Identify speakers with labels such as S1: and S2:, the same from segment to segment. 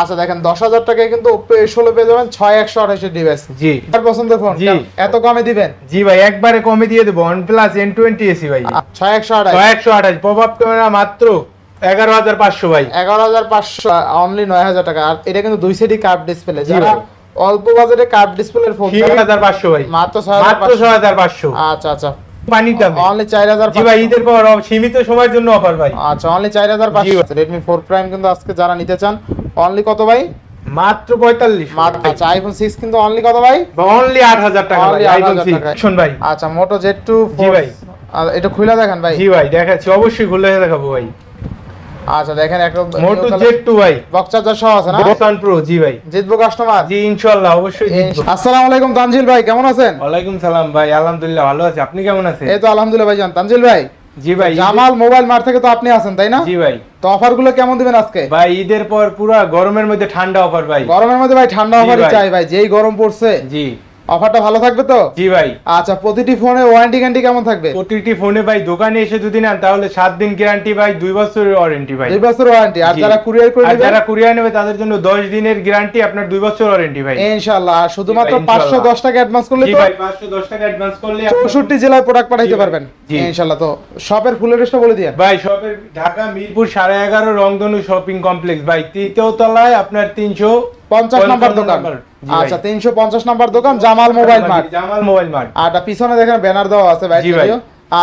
S1: আচ্ছা দেখেন দশ হাজার টাকায় কিন্তু ষোলো পেয়ে যাবেন ছয় একশো আঠাশের ডিভাইস
S2: জি।
S1: আপনার পছন্দের ফোন
S2: জি।
S1: এত কমে দিবেন?
S2: জি ভাই একবারে কমে দিয়ে দেবো। One plus N twenty SE ভাই।
S1: ছয় একশো আঠাশ।
S2: ছয় একশো আঠাশ। আপ ক্যামেরা মাত্র এগারো হাজার পাঁচশো ভাই।
S1: এগারো হাজার পাঁচশো অনলি নয় হাজার টাকা। আর এটা কিন্তু দুই সাইডই কার্ভ ডিসপ্লে যারা অল্প বাজারে কার্ভ ডিসপ্লের ফোন
S2: ভাই।
S1: মাত্র ছয় হাজার
S2: মাত্র ছয় হাজার পাঁচশো।
S1: আচ্ছা আচ্ছা।
S2: পানির দামে
S1: অনলি
S2: জি ভাই ঈদের পর সীমিত সময়ের জন্য অফার ভাই।
S1: আচ্ছা অনলি চার হাজার
S2: জি
S1: পাঁচশো রেডমি ফোর প্রাইম কিন্তু আজকে যারা নিতে চান অনলি কত ভাই?
S2: মাত্র পঁয়তাল্লিশ।
S1: মাত্র আচ্ছা আইফোন সিক্স কিন্তু অনলি কত ভাই?
S2: অনলি আট হাজার টাকা ভাই আইফোন
S1: 8,000
S2: সিক্স শোন ভাই।
S1: আচ্ছা জেড টু
S2: জি ভাই।
S1: এটা খুলে দেখেন ভাই।
S2: জি ভাই দেখাচ্ছি। অবশ্যই খুলে দেখাবো ভাই।
S1: আচ্ছা দেখেন একদম
S2: জেড টু ভাই।
S1: বক্স চার্জার সহ আছে না?
S2: প্রো জি ভাই।
S1: জিতবো কাস্টমার
S2: জি ইনশাআল্লাহ অবশ্যই জিতবো।
S1: আসসালামু আলাইকুম তানজিল ভাই কেমন আছেন?
S2: ওয়ালাইকুম সালাম ভাই আলহামদুলিল্লাহ ভালো আছি। আপনি কেমন আছেন?
S1: এই তো আলহামদুলিল্লাহ ভাইজান তানজিল ভাই।
S2: জি ভাই
S1: জামাল মোবাইল মার্ট থেকে তো আপনি আছেন তাই না?
S2: জি ভাই।
S1: তো অফারগুলো কেমন দিবেন আজকে?
S2: ভাই ঈদের পর পুরা গরমের মধ্যে ঠান্ডা অফার ভাই।
S1: গরমের মধ্যে ভাই ঠান্ডা অফারই চাই ভাই যেই গরম পড়ছে।
S2: জি।
S1: অফারটা ভালো থাকবে তো?
S2: জি ভাই।
S1: আচ্ছা প্রতিটি ফোনে ওয়ারেন্টি গ্যারান্টি কেমন থাকবে?
S2: প্রতিটি ফোনে ভাই দোকানে এসে যদি নেন তাহলে সাত দিন গ্যারান্টি ভাই দুই বছরের ওয়ারেন্টি ভাই।
S1: দুই বছর ওয়ারেন্টি আর যারা কুরিয়ার করে নেবে
S2: যারা কুরিয়ার নেবে তাদের জন্য দশ দিনের গ্যারান্টি আপনার দুই বছর ওয়ারেন্টি ভাই।
S1: ইনশাআল্লাহ। আর শুধুমাত্র
S2: জি ভাই,
S1: পাঁচশো
S2: ইনশাআল্লাহ।
S1: দশ টাকা অ্যাডভান্স করলে তো জি
S2: ভাই পাঁচশো দশ টাকা অ্যাডভান্স করলে আপনার-
S1: চৌষট্টি জেলায় প্রোডাক্ট পাঠাইতে পারবেন।
S2: জি।
S1: ইনশাআল্লাহ তো শপের ফুল এড্রেসটা বলে দিয়ে
S2: ভাই শপের ঢাকা মিরপুর সাড়ে এগারো রংধনু শপিং কমপ্লেক্স ভাই তৃতীয় তলায় আপনার তিনশো
S1: পঞ্চাশ নাম্বার দোকান। আচ্ছা তিনশো পঞ্চাশ নাম্বার দোকান Jamal mobile mart.
S2: Jamal mobile mart.
S1: আর পিছনে দেখেন ব্যানার দেওয়া আছে ভাই
S2: ভাই।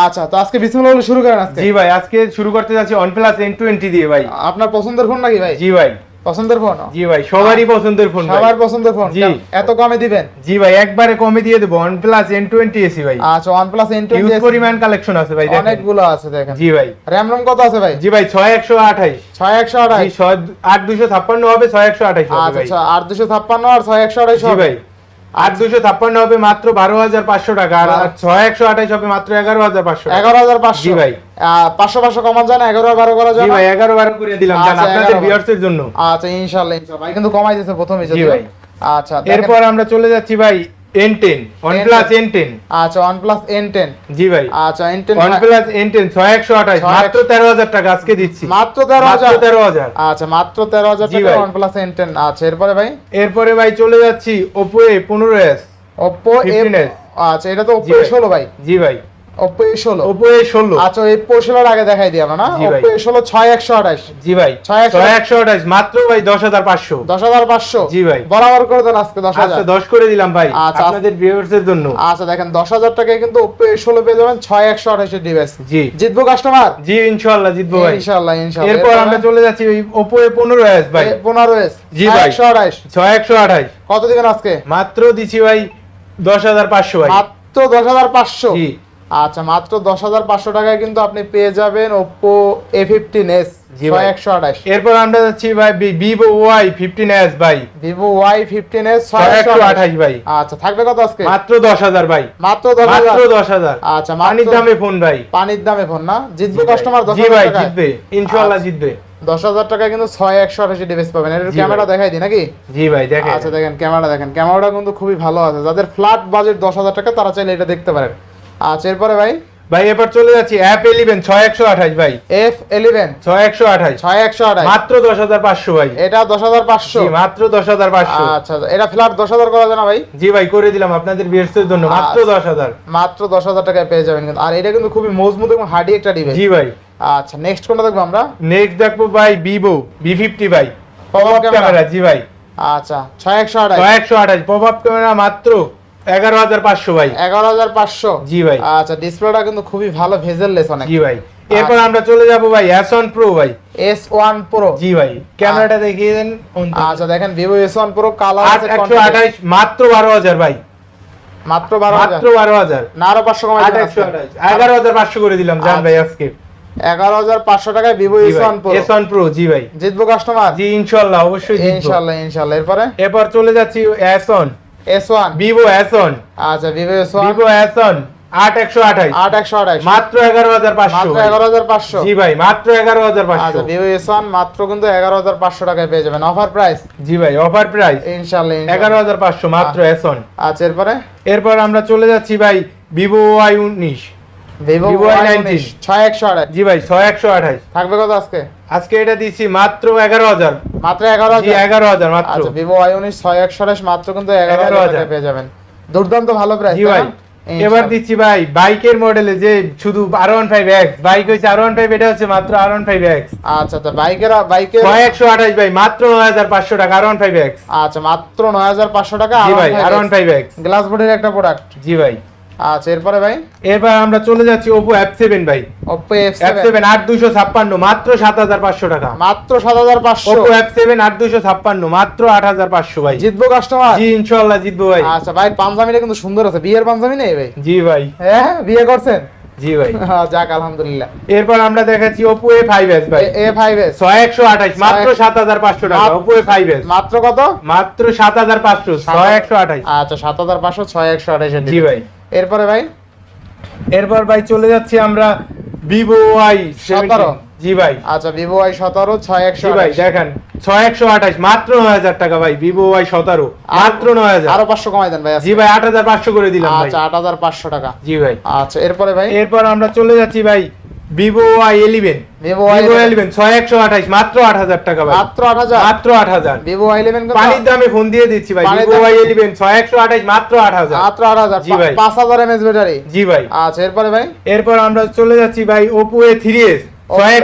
S1: আচ্ছা তো আজকে বিসমিল্লাহ বলে শুরু করেন আজকে।
S2: জি ভাই আজকে শুরু করতে যাচ্ছি OnePlus N20 দিয়ে ভাই।
S1: আপনার পছন্দের ফোন নাকি ভাই?
S2: জি ভাই।
S1: পছন্দের ফোন
S2: জি ভাই সবারই পছন্দের ফোন
S1: সবার পছন্দের ফোন
S2: জি।
S1: এত কমে দিবেন?
S2: জি ভাই একবারে কমে দিয়ে দেবো। OnePlus N20 এসি ভাই।
S1: আচ্ছা OnePlus
S2: হিউজ
S1: N20
S2: পরিমাণ কালেকশন আছে ভাই দেখেন।
S1: অনেকগুলো আছে দেখেন।
S2: জি ভাই।
S1: র্যাম রম কত আছে ভাই?
S2: জি ভাই জি
S1: আঠাশ
S2: হবে
S1: আচ্ছা
S2: ভাই।
S1: আচ্ছা আট দুশো ছাপ্পান্ন আর ছয় একশো আঠাশ
S2: জি ভাই আট দুশো ছাপ্পান্ন হবে মাত্র বারো হাজার পাঁচশো টাকা আর ছয় একশো আঠাইশ হবে মাত্র এগারো হাজার পাঁচশো
S1: এগারো হাজার পাঁচশো।
S2: জি ভাই।
S1: পাঁচশো পাঁচশো কমান যায় না এগারো বারো করা যায়
S2: ভাই এগারো বারো করে দিলাম।
S1: আচ্ছা,
S2: আপনাদের ভিউয়ার্সের জন্য।
S1: আচ্ছা ইনশাল্লাহ ইনশাল্লাহ ভাই কিন্তু কমাই দিয়েছে প্রথমে
S2: জি ভাই।
S1: আচ্ছা
S2: এরপর আমরা চলে যাচ্ছি ভাই N10 OnePlus N10
S1: আচ্ছা OnePlus N10
S2: জি ভাই।
S1: আচ্ছা N10
S2: OnePlus N10 ছয় একশো আঠাইশ
S1: ছয়
S2: মাত্র তেরো হাজার টাকা আজকে দিচ্ছি।
S1: মাত্র তেরো
S2: মাত্র
S1: হাজার।
S2: তেরো হাজার।
S1: আচ্ছা মাত্র তেরো হাজার
S2: জি
S1: টাকা
S2: ভাই।
S1: OnePlus N10 আচ্ছা এরপরে ভাই?
S2: এরপরে ভাই চলে যাচ্ছি Oppo A পনেরো এস
S1: Oppo A আচ্ছা এটা তো Oppo
S2: জি ভাই।
S1: A16 ভাই।
S2: জি ভাই।
S1: Oppo A16
S2: Oppo A ষোলো।
S1: আচ্ছা Oppo A16 আগে দেখাই দিই না?
S2: ভাই।
S1: Oppo A16 6128
S2: জি ভাই
S1: ছয় একশো-
S2: ছয় একশো আঠাইশ মাত্র ভাই
S1: 10500
S2: জি ভাই।
S1: বরাবর করে দেন আজকে
S2: আচ্ছা
S1: 10000
S2: দশ করে দিলাম ভাই
S1: আচ্ছা।
S2: আপনাদের ভিউয়ার্স জন্য।
S1: আচ্ছা দেখেন 10000 টাকায় কিন্তু Oppo A16 পেয়ে যাবেন 6128 এর ডিভাইস
S2: জি।
S1: জিতবো কাস্টমার
S2: জি ইনশাআল্লাহ জিতবো ভাই।
S1: ইনশাআল্লাহ ইনশাআল্লাহ।
S2: এরপর আমরা চলে যাচ্ছি ওই Oppo ভাই।
S1: 15s
S2: জি ভাই।
S1: 128
S2: ছয় একশো আঠাইশ
S1: কত দিবেন আজকে?
S2: মাত্র ভাই দশ হাজার পাঁচশো ভাই।
S1: মাত্র 10500
S2: জি।
S1: আচ্ছা মাত্র 10500 টাকায় কিন্তু আপনি পেয়ে যাবেন Oppo A15s
S2: জি ভাই।
S1: 6128
S2: এরপর আমরা যাচ্ছি ভাই ভিভো ওয়াই ফিফটিন এস ভাই।
S1: Vivo Y15s
S2: ছয় একশো
S1: 6128
S2: আঠাইশ ভাই।
S1: আচ্ছা থাকবে কত আজকে?
S2: মাত্র দশ হাজার ভাই।
S1: মাত্র
S2: মাত্র দশ হাজার।
S1: আচ্ছা
S2: পানির দামে ফোন ভাই।
S1: পানির দামে ফোন না? জিতবে কাস্টমার দশ
S2: ভাই জিতবে। ইনশাআল্লাহ জিতবে।
S1: দশ হাজার টাকা কিন্তু ছয় একশো আঠাশি ডিভাইস পাবেন। এর ক্যামেরা দেখাই দিই নাকি?
S2: জি ভাই দেখেন।
S1: আচ্ছা দেখেন ক্যামেরা দেখেন। ক্যামেরাটা কিন্তু খুবই ভালো আছে। যাদের ফ্ল্যাট বাজেট দশ হাজার টাকা তারা চাইলে এটা দেখতে পারেন। আচ্ছা এরপরে ভাই?
S2: ভাই এরপর চলে যাচ্ছি অ্যাপ ইলেভেন ছয় একশো আঠাশ ভাই।
S1: এফ ইলেভেন
S2: ছয় একশো আঠাশ।
S1: ছয় একশো আঠাশ।
S2: মাত্র দশ হাজার পাঁচশো ভাই।
S1: এটা দশ হাজার পাঁচশো?
S2: মাত্র দশ হাজার পাঁচশো।
S1: আচ্ছা এটা ফ্ল্যাট দশ হাজার করা যায় না ভাই?
S2: জি ভাই করে দিলাম আপনাদের বিয়ের জন্য মাত্র
S1: আচ্ছা।
S2: দশ হাজার।
S1: মাত্র দশ হাজার টাকায় পেয়ে যাবেন কিন্তু। আর এটা কিন্তু খুবই মজবুত এবং হার্ডি একটা ডিভাইস
S2: জি ভাই।
S1: আচ্ছা নেক্সট কোনটা দেখব আমরা?
S2: নেক্সট দেখব ভাই ভিভো বি ফিফটি ভাই। পপ। ক্যামেরা জি ভাই।
S1: আচ্ছা ছয় একশো আঠাশ।
S2: ছয় একশো আঠাশ পপ আপ ক্যামেরা মাত্র এগারো হাজার পাঁচশো ভাই।
S1: এগারো হাজার পাঁচশো?
S2: জি ভাই।
S1: আচ্ছা ডিসপ্লেটা কিন্তু খুবই ভালো ভেজেল অনেক।
S2: জি ভাই। এরপর আমরা চলে যাব জি ভাই ক্যামেরাটা দেখিয়ে দেন
S1: আচ্ছা দেখেন কালার
S2: একশো মাত্র ভাই।
S1: না আরও কমাই
S2: করে দিলাম জান ভাই আজকে।
S1: টাকায়
S2: জি ভাই
S1: জিতবো কাস্টমার
S2: জি ইনশাল্লাহ অবশ্যই জিতবো।
S1: এরপরে?
S2: এরপর চলে যাচ্ছি one
S1: S one
S2: Vivo S
S1: আচ্ছা
S2: আঠাইশ।
S1: আট একশো আঠাশ
S2: মাত্র এগারো হাজার পাঁচশো।
S1: মাত্র এগারো হাজার পাঁচশো।
S2: জি ভাই মাত্র
S1: আচ্ছা মাত্র কিন্তু এগারো হাজার পাঁচশো টাকায় পেয়ে যাবেন। অফার প্রাইস
S2: জি ভাই অফার প্রাইস
S1: ইনশাল্লাহ
S2: এগারো হাজার পাঁচশো মাত্র এস
S1: আচ্ছা এরপরে?
S2: এরপর আমরা চলে যাচ্ছি ভাই ভিভো আই উনিশ।
S1: ভিভো
S2: Y19
S1: উনিশ ছয় একশো আঠাশ।
S2: জি ভাই ছয় একশো আঠাশ।
S1: থাকবে কত আজকে?
S2: আজকে এটা দিচ্ছি মাত্র
S1: মাত্র এগারো
S2: জি
S1: হাজার?
S2: এগারো হাজার মাত্র।
S1: আচ্ছা ভিভো ওয়াই উনিশ ছয় একশো আঠাশ মাত্র কিন্তু এগারো
S2: 11,000
S1: হাজার পেয়ে যাবেন। দুর্দান্ত ভালো প্রাইস
S2: জি ভাই এবার দিচ্ছি ভাই বাইকের মডেলে যে শুধু R one five X bike হচ্ছে আর ওয়ান ফাইভ এটা হচ্ছে মাত্র আর ওয়ান ফাইভ এক্স
S1: আচ্ছা আচ্ছা বাইকের বাইকের
S2: ছয় একশো আঠাশ ভাই মাত্র নয় হাজার পাঁচশো টাকা আর ওয়ান ফাইভ এক্স
S1: আচ্ছা মাত্র নয় হাজার পাঁচশো টাকা
S2: জি ভাই R one five X
S1: glass বডির একটা প্রোডাক্ট
S2: জি ভাই।
S1: আচ্ছা এরপরে ভাই?
S2: এরপর আমরা চলে যাচ্ছি ওপো অ্যাপ ভাই। সেভেন আট দুশো ছাপ্পান্ন মাত্র সাত হাজার পাঁচশো টাকা।
S1: মাত্র সাত হাজার পাঁচশো।
S2: ওপো অ্যাপ সেভেন আট দুশো ছাপ্পান্ন মাত্র আট হাজার পাঁচশো ভাই।
S1: জিতবো কাস্টমার
S2: জি ইনশাল্লাহ জিতবো ভাই।
S1: আচ্ছা ভাই পাঞ্জাবিটা কিন্তু সুন্দর আছে। বিয়ের পাঞ্জাবি নেই ভাই?
S2: জি ভাই।
S1: হ্যাঁ বিয়ে করছেন?
S2: জি ভাই।
S1: যাক আলহামদুলিল্লাহ।
S2: এরপর আমরা দেখাচ্ছি ভাই। মাত্র টাকা।
S1: মাত্র কত?
S2: মাত্র
S1: আচ্ছা
S2: জি ভাই।
S1: এরপরে ভাই?
S2: এরপর ভাই চলে যাচ্ছি আমরা ভিভো ওয়াই
S1: সতেরো।
S2: জি ভাই।
S1: আচ্ছা ভিভো ওয়াই সতেরো ছয় একশো
S2: ভাই দেখেন ছয় একশো আঠাশ মাত্র নয় হাজার টাকা ভাই ভিভো ওয়াই সতেরো মাত্র নয় হাজার।
S1: আরও পাঁচশো কমাই দেন ভাই
S2: জি ভাই আট হাজার পাঁচশো করে দিলাম ভাই।
S1: আচ্ছা আট হাজার পাঁচশো টাকা।
S2: জি ভাই।
S1: আচ্ছা এরপরে ভাই?
S2: এরপর আমরা চলে যাচ্ছি ভাই Vivo Y eleven
S1: Vivo Y
S2: eleven ছয় একশো আঠাশ মাত্র আট হাজার টাকা ভাই।
S1: মাত্র আট হাজার?
S2: মাত্র আট হাজার।
S1: ভিভো ওয়াই ইলেভেন
S2: পানির দামে ফোন দিয়ে দিচ্ছি ভাই। ভিভো ওয়াই ইলেভেন ছয় একশো আঠাশ মাত্র আট হাজার।
S1: মাত্র আট হাজার।
S2: জি ভাই।
S1: পাঁচ হাজার এমএস ব্যাটারি
S2: জি ভাই।
S1: আচ্ছা এরপরে ভাই?
S2: এরপর আমরা চলে যাচ্ছি ভাই ওপো এ থ্রি এস ছয়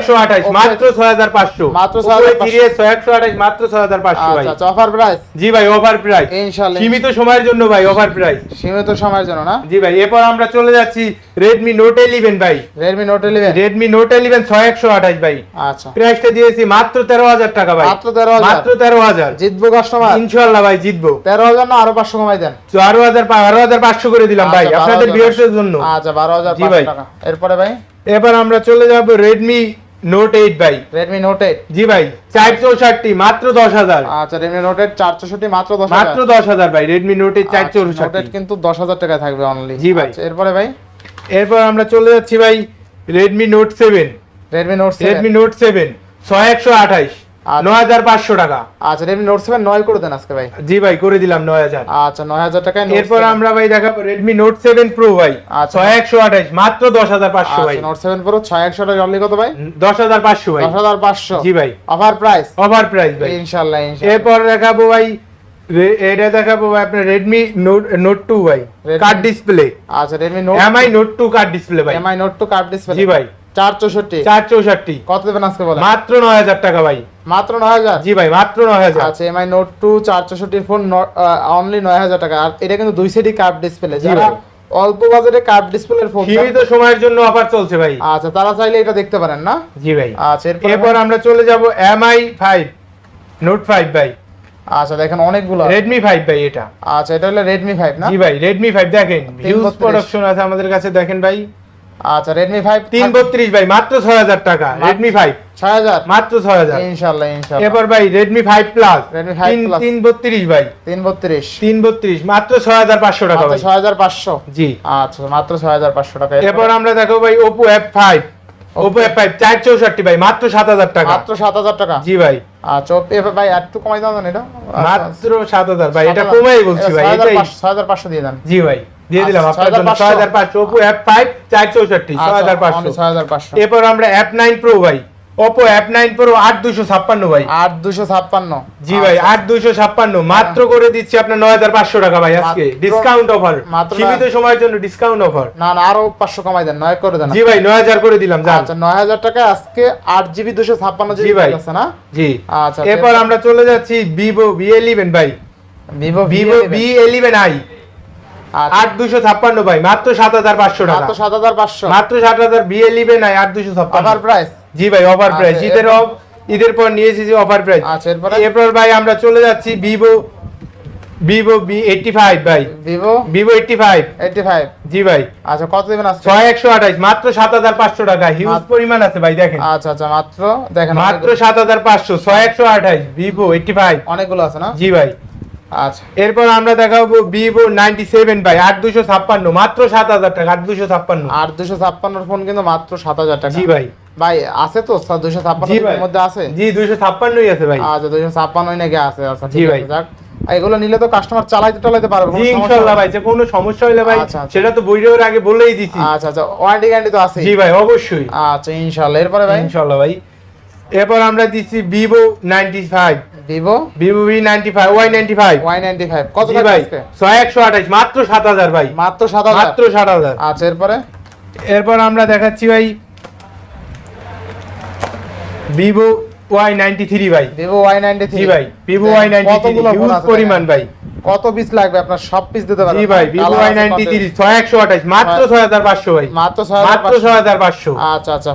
S2: মাত্র হাজার পাঁচশো।
S1: মাত্র
S2: ওপো
S1: 6500
S2: থ্রি এস ছয় মাত্র হাজার পাঁচশো ভাই।
S1: আচ্ছা আচ্ছা অফার প্রাইস
S2: জি ভাই ওভার প্রাইস
S1: ইনশাআল্লাহ।
S2: সীমিত সময়ের জন্য ভাই ওভার প্রাইস
S1: সীমিত সময়ের জন্য না?
S2: জি ভাই এরপর আমরা চলে যাচ্ছি রেডমি নোট ইলেভেন ভাই।
S1: Redmi Note eleven
S2: Redmi Note eleven ছয় একশো আঠাশ ভাই।
S1: আচ্ছা।
S2: প্রাইসটা দিয়েছি মাত্র তেরো হাজার টাকা ভাই।
S1: মাত্র 13,000
S2: মাত্র তেরো হাজার।
S1: জিতবো কাস্টমার
S2: ইনশাল্লাহ ভাই জিতবো।
S1: তেরো হাজার না আরও পাঁচশো কমাই দেন?
S2: বারো হাজার পাঁচশো করে দিলাম ভাই
S1: আচ্ছা,
S2: আপনাদের ভিউয়ার্সের জন্য।
S1: আচ্ছা বারো হাজার
S2: জি ভাই।
S1: এরপরে ভাই?
S2: এবার আমরা চলে যাব রেডমি নোট এইট ভাই।
S1: রেডমি নোট এইট
S2: জি ভাই চার চৌষট্টি মাত্র দশ হাজার।
S1: আচ্ছা রেডমি নোট এইট চার চৌষট্টি মাত্র দশ
S2: মাত্র দশ হাজার ভাই রেডমি নোট এইট চার
S1: নোট
S2: চৌষট্টি
S1: কিন্তু দশ হাজার টাকা থাকবে অনলি
S2: জি ভাই।
S1: এরপরে ভাই?
S2: এরপর আমরা চলে যাচ্ছি ভাই Redmi Note seven
S1: Redmi Note
S2: Redmi Note seven ছয় একশো আঠাইশ
S1: আচ্ছা।
S2: নয় হাজার পাঁচশো টাকা।
S1: আচ্ছা রেডমি নোট সেভেন নয় করে দেন আজকে ভাই।
S2: জি ভাই করে দিলাম নয় হাজার।
S1: আচ্ছা নয় হাজার টাকায়
S2: এরপর আমরা ভাই দেখাবো রেডমি নোট সেভেন প্রো ভাই।
S1: আচ্ছা।
S2: ছয় একশো আঠাইশ মাত্র দশ হাজার পাঁচশো ভাই।
S1: আচ্ছা নোট সেভেন প্রো ছয় একশো টাকা অনলি কত ভাই?
S2: দশ হাজার পাঁচশো ভাই।
S1: দশ হাজার পাঁচশো।
S2: জি ভাই।
S1: অফার প্রাইস
S2: ওভার প্রাইস ভাই।
S1: ইনশাল্লাহ
S2: এরপর দেখাবো ভাই এটা দেখাবো ভাই আপনার রেডমি নোট নোট টু ভাই। কার্ড ডিসপ্লে
S1: আচ্ছা Redmi Note
S2: Mi Note two card display ভাই।
S1: Mi Note two card display
S2: জি ভাই।
S1: চার চৌষট্টি।
S2: চার চৌষট্টি।
S1: কত দেবেন আজকে বলেন?
S2: মাত্র নয় হাজার টাকা ভাই।
S1: মাত্র নয় হাজার?
S2: জি ভাই মাত্র নয় হাজার।
S1: আচ্ছা এমআই নোট টু চার চৌষট্টি ফোন অনলি নয় হাজার টাকা। আর এটা কিন্তু দুই সাইডই কার্ভ ডিসপ্লে
S2: জি
S1: যারা
S2: ভাই।
S1: অল্প বাজেটে কার্ভ ডিসপ্লের ফোন
S2: সীমিত সময়ের জন্য অফার চলছে ভাই।
S1: আচ্ছা তারা চাইলে এটা দেখতে পারেন না?
S2: জি ভাই।
S1: আচ্ছা এরপর
S2: এরপর আমরা চলে যাব এমআই ফাইভ নোট ফাইভ ভাই।
S1: আচ্ছা দেখেন অনেকগুলো।
S2: রেডমি ফাইভ ভাই এটা।
S1: আচ্ছা এটা হলো রেডমি ফাইভ না?
S2: জি ভাই রেডমি ফাইভ দেখেন হিউজ প্রোডাকশন আছে আমাদের কাছে দেখেন ভাই।
S1: আচ্ছা রেডমি ফাইভ
S2: তিন বত্রিশ ভাই মাত্র ছয় হাজার টাকা রেডমি ফাইভ
S1: ছয় হাজার?
S2: মাত্র ছয় হাজার।
S1: ইনশাল্লাহ ইনশাল্লাহ।
S2: এরপর ভাই রেডমি ফাইভ
S1: Redmi 5 Plus।
S2: তিন বত্রিশ ভাই মাত্র টাকা ভাই। জি।
S1: আচ্ছা মাত্র ছয় হাজার পাঁচশো টাকা।
S2: আমরা দেখো ভাই ভাই মাত্র সাত হাজার টাকা।
S1: মাত্র
S2: জি ভাই।
S1: আচ্ছা ভাই একটু কমাই দাও না এটা।
S2: মাত্র ভাই এটা কমাই বলছি ভাই এটাই।
S1: দিয়ে দেন।
S2: জি ভাই দিয়ে দিলাম
S1: আচ্ছা,
S2: আপনার জন্য
S1: 6500
S2: ছয় হাজার পাঁচশো ওপো এফ ফাইভ চার চৌষট্টি ছয় হাজার পাঁচশো।
S1: ছয় হাজার পাঁচশো।
S2: এরপর আমরা ভাই। ওপো অ্যাপ নাইন প্রো আট দুশো ছাপ্পান্ন ভাই।
S1: আট দুশো ছাপ্পান্ন।
S2: জি ভাই আট দুইশো ছাপ্পান্ন। মাত্র করে দিচ্ছি আপনার নয় হাজার পাঁচশো টাকা ভাই আজকে। ডিসকাউন্ট অফার সীমিত সময়ের জন্য ডিসকাউন্ট অফার
S1: না না আরও পাঁচশো কমাই দেন নয় করে দেন
S2: জি ভাই নয় হাজার করে দিলাম যান।
S1: আচ্ছা নয় হাজার টাকা আজকে আট জিবি দুশো ছাপ্পান্ন
S2: জি ভাই।
S1: আছে না?
S2: জি।
S1: আচ্ছা
S2: এরপর আমরা চলে যাচ্ছি ভিভো ভি এলিভেন ভাই।
S1: Vivo
S2: Vivo V eleven i আট দুশো ছাপ্পান্ন ভাই মাত্র সাত হাজার পাঁচশো টাকা।
S1: মাত্র সাত হাজার পাঁচশো।
S2: মাত্র সাত হাজার ভি এলিভেন আই আট দুশো ছাপ্পান্ন
S1: প্রাইস
S2: জি ভাই অফার প্রাইস ঈদের ঈদের পর নিয়েছি যে অফার প্রাইস
S1: আচ্ছা এরপরে?
S2: এরপর ভাই আমরা চলে যাচ্ছি Vivo Vivo B eighty five ভাই।
S1: Vivo
S2: Vivo eighty five
S1: eighty five
S2: জি ভাই।
S1: আচ্ছা কত দেবেন আজকে?
S2: ছয় একশো আঠাইশ মাত্র সাত হাজার পাঁচশো টাকা। হিউজ পরিমাণ আছে ভাই দেখেন।
S1: আচ্ছা আচ্ছা মাত্র? দেখেন
S2: মাত্র সাত হাজার পাঁচশো ছয় একশো আঠাইশ ভিভো এইটটি ফাইভ
S1: অনেকগুলো আছে না?
S2: জি ভাই।
S1: আচ্ছা।
S2: এরপর আমরা দেখাবো ভিভো নাইনটি সেভেন ভাই আট দুশো ছাপ্পান্ন মাত্র সাত হাজার টাকা আট দুশো ছাপ্পান্ন।
S1: আর দুশো ছাপ্পান্নর ফোন কিন্তু মাত্র সাত হাজার টাকা।
S2: জি ভাই।
S1: ভাই আছে তো দুশো ছাপ্পান্ন মধ্যে আছে?
S2: জি দুশো ছাপ্পান্নই আছে ভাই।
S1: আচ্ছা দুশো ছাপ্পান্নই নাকি আছে আচ্ছা
S2: জি ভাই।
S1: এগুলো নিলে তো কাস্টমার চালাইতে টালাইতে পারবে সমস্যা
S2: ভাই যে কোনো সমস্যা হলে ভাই
S1: আচ্ছা, আচ্ছা।
S2: সেটা তো বইরের আগে বলেই দিছি।
S1: আচ্ছা আচ্ছা ওয়ারেন্টি গ্যারান্টি তো আছে।
S2: জি ভাই অবশ্যই।
S1: আচ্ছা ইনশাআল্লাহ এরপরে ভাই?
S2: ইনশাল্লাহ ভাই। এরপর আমরা দিচ্ছি Vivo ninety five.
S1: Vivo?
S2: Vivo V ninety five Y ninety five.
S1: Y ninety five কত
S2: ভাই ছয় একশো আঠাশ মাত্র সাত হাজার ভাই।
S1: মাত্র সাত হাজার?
S2: মাত্র সাত হাজার।
S1: আচ্ছা এরপরে?
S2: এরপর আমরা দেখাচ্ছি ভাই ভিভো ওয়াই নাইনটি থ্রি ভাই।
S1: ভিভো ওয়াই নাইনটি
S2: জি ভাই ভিভো ওয়াই নাইনটি থ্রি পরিমাণ ভাই।
S1: কত পিস লাগবে? আপনার সব পিস দিতে পারবেন।
S2: জি ভাই? ভিভো ওয়াই নাইনটি থ্রি ছয় একশো আঠাশ মাত্র
S1: ছয়-
S2: হাজার পাঁচশো ভাই।
S1: মাত্র ছয়
S2: মাত্র। ছয় হাজার পাঁচশো।
S1: আচ্ছা আচ্ছা।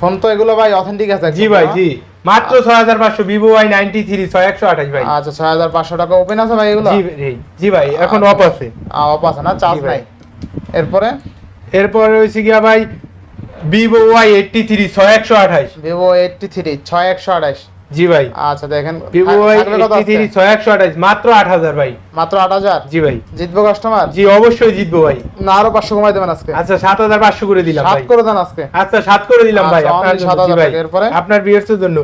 S1: ফোন তো এগুলো ভাই অথেন্টিক আছে
S2: জি ভাই জি। মাত্র ছয় হাজার পাঁচশো ভিভো ওয়াই নাইনটি থ্রি ছয় একশো আঠাশ ভাই।
S1: আচ্ছা ছয় হাজার পাঁচশো টাকা ওপেন আছে ভাই এগুলো?
S2: জি ভাই, জি। ভাই এখন
S1: আচ্ছা।
S2: অফ আছে।
S1: অফ আছে না? চার্জ। নাই। এরপরে?
S2: এরপর রয়েছে গিয়া ভাই ভিভো ওয়াই এইটটি থ্রি ছয় একশো আঠাশ
S1: ভিভো এইটটি থ্রি ছয় একশো আঠাশ
S2: জি ভাই।
S1: আচ্ছা দেখেন
S2: ভিভো ওয়াই এইটটি ছয় একশো আঠাশ মাত্র আট হাজার ভাই।
S1: মাত্র আট হাজার?
S2: জি ভাই।
S1: জিতবো কাস্টমার
S2: জি অবশ্যই জিতবো ভাই।
S1: না আরও পাঁচশো কমাই দেবেন আজকে।
S2: আচ্ছা সাত হাজার পাঁচশো করে দিলাম
S1: সাত করে দেন আজকে।
S2: আচ্ছা সাত করে দিলাম ভাই
S1: আচ্ছা,
S2: আপনার
S1: only
S2: জন্য,
S1: 7,000
S2: জি ভাই
S1: এরপরে?
S2: আপনার বিয়ার্সের জন্য।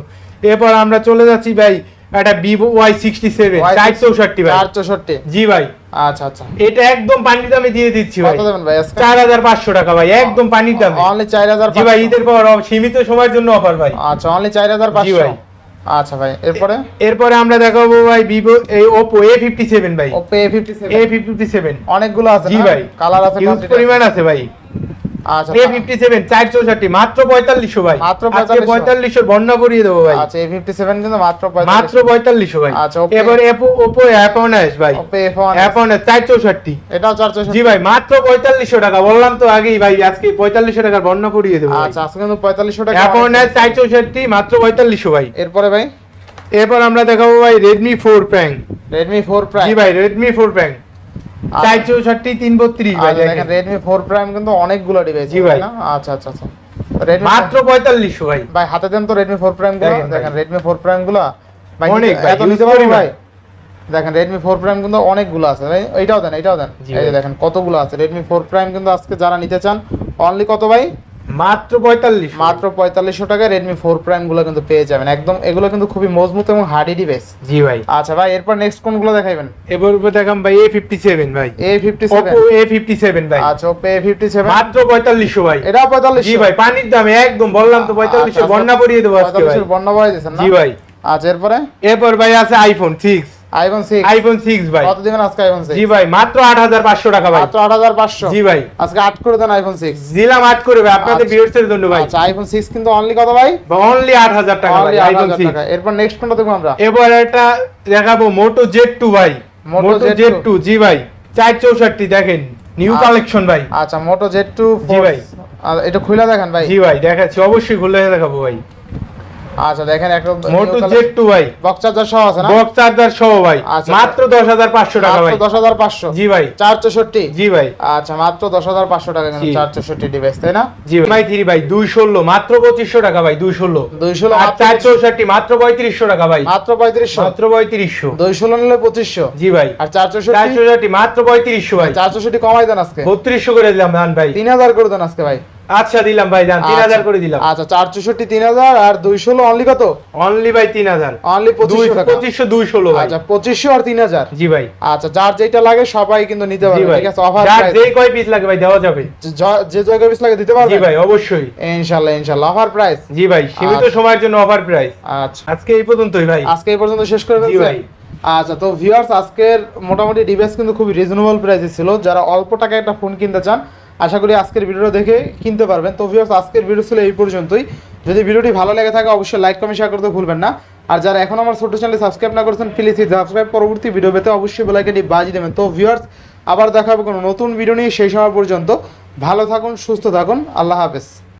S2: এরপর আমরা চলে যাচ্ছি ভাই একটা ভিভো ওয়াই সিক্সটি সেভেন চার চৌষট্টি ভাই।
S1: চার চৌষট্টি।
S2: জি ভাই।
S1: আচ্ছা আচ্ছা।
S2: এটা একদম পানির দামে দিয়ে দিচ্ছি ভাই।
S1: কত দেবেন ভাই আজকে?
S2: চার হাজার পাঁচশো টাকা ভাই একদম পানির দামে।
S1: অনলি চার হাজার
S2: জি ভাই ঈদের পর সীমিত সময়ের জন্য অফার ভাই।
S1: আচ্ছা অনলি চার হাজার
S2: জি ভাই।
S1: আচ্ছা ভাই এরপরে?
S2: এরপরে আমরা দেখাবো ভাই ভিভো এই ফিফটি সেভেন ভাই।
S1: এ ফিফটি
S2: সেভেন
S1: অনেকগুলো আছে
S2: জি ভাই।
S1: কালার আছে।
S2: পরিমাণ আছে ভাই। এ ফিফটি সেভেন চার চৌষট্টি মাত্র পঁয়তাল্লিশশো ভাই।
S1: মাত্র
S2: পঁয়তাল্লিশশো। বর্ণনা করিয়ে দেবো ভাই।
S1: আচ্ছা এ ফিফটি সেভেন কিন্তু মাত্র
S2: মাত্র পঁয়তাল্লিশশো ভাই।
S1: আচ্ছা,
S2: এবার ওপো অ্যাপোনাস ভাই।
S1: ওপো এফ ওয়ান
S2: অ্যাপোনাস চার চৌষট্টি
S1: এটাও চার চৌষট্টি
S2: জি ভাই মাত্র পঁয়তাল্লিশশো টাকা। বললাম তো আগেই ভাই আজকে পঁয়তাল্লিশশো টাকার বর্ণনা করিয়ে দেবো
S1: আচ্ছা আজকে কিন্তু পঁয়তাল্লিশশো টাকা।
S2: অ্যাপোনাস চার চৌষট্টি মাত্র পঁয়তাল্লিশশো ভাই।
S1: এরপরে ভাই?
S2: এরপর আমরা দেখাবো ভাই রেডমি ফোর প্যাং
S1: রেডমি ফোর
S2: জি ভাই রেডমি ফোর প্যাং চার চৌষট্টি তিন বত্রিশ ভাই
S1: দেখেন
S2: দেখেন।
S1: রেডমি ফোর প্রাইম কিন্তু অনেকগুলো ডিভাইস
S2: জি ভাই।
S1: আচ্ছা আচ্ছা আচ্ছা।
S2: মাত্র পঁয়তাল্লিশশো ভাই।
S1: ভাই হাতে দেন তো রেডমি ফোর প্রাইমগুলো।
S2: দেখেন
S1: রেডমি ফোর প্রাইমগুলো
S2: অনেক
S1: নিতে-
S2: ভাই,
S1: এত নিতে পারব ভাই। দেখেন রেডমি ফোর প্রাইম কিন্তু অনেকগুলো আছে। ভাই এইটাও দেন এটাও দেন। এই। দেখেন কতগুলো আছে। রেডমি ফোর প্রাইম কিন্তু আজকে যারা নিতে চান অনলি কত ভাই?
S2: মাত্র পঁয়তাল্লিশ
S1: মাত্র পঁয়তাল্লিশশো টাকায় রেডমি ফোর প্রাইমগুলো কিন্তু পেয়ে যাবেন। একদম এগুলো কিন্তু খুবই মজবুত এবং হার্ডি ডিভাইস
S2: জি ভাই।
S1: আচ্ছা ভাই এরপর নেক্সট কোনগুলো দেখাইবেন?
S2: এবার দেখাম ভাই এ ফিফটি সেভেন ভাই।
S1: A fifty seven
S2: A fifty seven ভাই।
S1: আচ্ছা ওপো এ ফিফটি সেভেন
S2: মাত্র পঁয়তাল্লিশশো ভাই।
S1: এটাও পঁয়তাল্লিশ
S2: জি ভাই পানির দামে একদম বললাম তো পঁয়তাল্লিশশো বন্যা পড়িয়ে দেবো আজকে ভাই।
S1: বন্যা দিয়েছেন
S2: জি ভাই।
S1: আচ্ছা এরপরে?
S2: এরপর ভাই আছে iPhone six
S1: iPhone
S2: iPhone six ভাই।
S1: কত দিবেন আজকে আইফোন সিক্স
S2: জি ভাই মাত্র আট হাজার পাঁচশো টাকা ভাই।
S1: মাত্র আট হাজার পাঁচশো?
S2: জি ভাই।
S1: আজকে আট করে দেন আইফোন সিক্স
S2: দিলাম আট করে ভাই। আপনাদের
S1: আচ্ছা।
S2: ভিউয়ার্স জন্য ভাই।
S1: আচ্ছা আইফোন সিক্স কিন্তু অনলি কত ভাই?
S2: অনলি আট হাজার টাকা ভাই আইফোন
S1: এরপর নেক্সট কোনটা দেখব আমরা?
S2: এবার দেখাবো মোটো জেড টু ভাই।
S1: Moto
S2: Moto
S1: Z2
S2: Z two G ভাই। চার চৌষট্টি দেখেন। নিউ
S1: আচ্ছা।
S2: কালেকশন ভাই।
S1: আচ্ছা মোটো জেড টু
S2: জি ভাই।
S1: এটা খুলে দেখেন ভাই।
S2: জি ভাই দেখাচ্ছি। অবশ্যই খুলে দেখাবো ভাই।
S1: আচ্ছা দেখেন একটা
S2: মোটো জেড টু ভাই।
S1: বক্স চার্জার সহ আছে না?
S2: বক্স চার্জার সহ ভাই।
S1: আচ্ছা।
S2: মাত্র দশ হাজার পাঁচশো টাকা ভাই।
S1: দশ হাজার পাঁচশো।
S2: জি ভাই।
S1: চার চৌষট্টি?
S2: জি ভাই।
S1: আচ্ছা মাত্র দশ হাজার পাঁচশো টাকা কিন্তু
S2: জি।
S1: চার চৌষট্টি ডিভাইস তাই না?
S2: জি ভাই। থ্রি ভাই দুই ষোলো মাত্র পঁচিশশো টাকা ভাই দুই ষোলো
S1: দুই ষোলো
S2: আর চার চৌষট্টি মাত্র পঁয়ত্রিশশো টাকা ভাই।
S1: মাত্র পঁয়ত্রিশশো?
S2: মাত্র পঁয়ত্রিশশো।
S1: দুই ষোলো নিলে পঁচিশশো?
S2: জি ভাই।
S1: আর চার
S2: চার
S1: চৌষট্টি
S2: চৌষট্টি মাত্র পঁয়ত্রিশশো ভাই।
S1: চার চৌষট্টি কমাই দেন আজকে।
S2: বত্রিশশো করে দিলাম ভাই।
S1: তিন হাজার করে দেন আজকে ভাই।
S2: আচ্ছা দিলাম ভাই যান তিন হাজার
S1: আচ্ছা।
S2: করে দিলাম।
S1: আচ্ছা চার চৌষট্টি তিন হাজার আর দুই ষোলো অনলি কত?
S2: অনলি ভাই তিন হাজার।
S1: অনলি
S2: দুই
S1: পঁচিশশো টাকা।
S2: পঁচিশশো দুই ষোলো ভাই।
S1: আচ্ছা পঁচিশশো আর তিন হাজার।
S2: জি ভাই।
S1: আচ্ছা যার যেটা লাগে সবাই কিন্তু নিতে পারবে ঠিক আছে? অফার
S2: যার যে কয় পিস লাগে ভাই দেওয়া যাবে।
S1: যে জায়গায় পিস লাগে দিতে পারবে?
S2: জি ভাই অবশ্যই।
S1: ইনশাল্লাহ ইনশাল্লাহ। অফার প্রাইস
S2: জি ভাই সীমিত
S1: আচ্ছা।
S2: সময়ের জন্য অফার প্রাইস
S1: আচ্ছা।
S2: আজকে এই পর্যন্তই ভাই।
S1: আজকে এই পর্যন্ত শেষ করে
S2: জি ভাই।
S1: আচ্ছা তো ভিউয়ার্স আজকের মোটামুটি ডিভাইস কিন্তু খুবই রিজনেবল প্রাইসে ছিল। যারা অল্প টাকায় একটা ফোন কিনতে চান, আশা করি আজকের ভিডিও দেখে কিনতে পারবেন। তো ভিউয়ার্স আজকের ভিডিও ছিল এই পর্যন্তই। যদি ভিডিওটি ভালো লেগে থাকে, অবশ্যই লাইক কমেন্ট শেয়ার করতে ভুলবেন না। আর যারা এখন আমার ছোট চ্যানেল সাবস্ক্রাইব না করেছেন প্লিজ সাবস্ক্রাইব পরবর্তী ভিডিও পেতে অবশ্যই বেলাইকনটি বাজিয়ে দেবেন। তো ভিউয়ার্স আবার দেখা হবে কোনো নতুন ভিডিও নিয়ে সেই সময় পর্যন্ত। ভালো থাকুন, সুস্থ থাকুন। আল্লাহ হাফেজ।